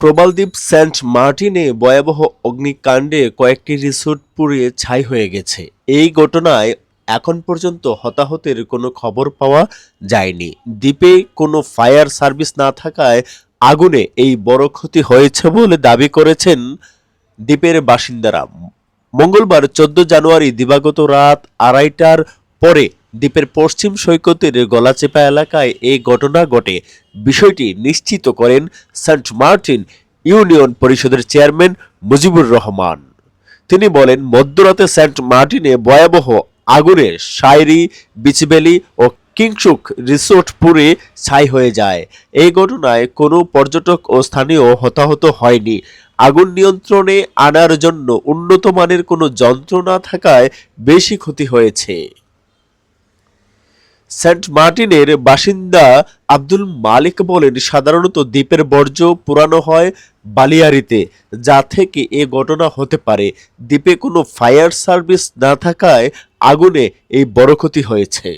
প্রবালদ্বীপ Saint মার্টিনে ভয়াবহ অগ্নিকাণ্ডে কয়েকটি রিসোর্ট পুড়ে ছাই হয়ে গেছে। এই ঘটনায় এখন পর্যন্ত হতাহতের কোনো খবর পাওয়া যায়নি। দ্বীপে কোনো ফায়ার সার্ভিস না থাকায় আগুনে এই বড় ক্ষতি হয়েছে বলে দাবি করেছেন দ্বীপের বাসিন্দারা। মঙ্গলবার চোদ্দ জানুয়ারি দিবাগত রাত আড়াইটার পরে দ্বীপের পশ্চিম সৈকতের গলাচেপা এলাকায় এই ঘটনা ঘটে। বিষয়টি নিশ্চিত করেন সেন্ট মার্টিন ইউনিয়ন পরিষদের চেয়ারম্যান মুজিবুর রহমান। তিনি বলেন, মধ্যরাতে সেন্ট মার্টিনে ভয়াবহ আগুনে শায়রি বিচবেলি ও কিংসুক রিসোর্ট পুড়ে ছাই হয়ে যায়। এই ঘটনায় কোনো পর্যটক ও স্থানীয় হতাহত হয়নি। আগুন নিয়ন্ত্রণে আনার জন্য উন্নত মানের কোনো যন্ত্র না থাকায় বেশি ক্ষতি হয়েছে। সেন্ট মার্টিনের বাসিন্দা আব্দুল মালিক বলেন, সাধারণত দ্বীপের বর্জ্য পুরানো হয় বালিয়ারিতে, যা থেকে এ ঘটনা হতে পারে। দ্বীপে কোনো ফায়ার সার্ভিস না থাকায় আগুনে এই বড় ক্ষতি হয়েছে।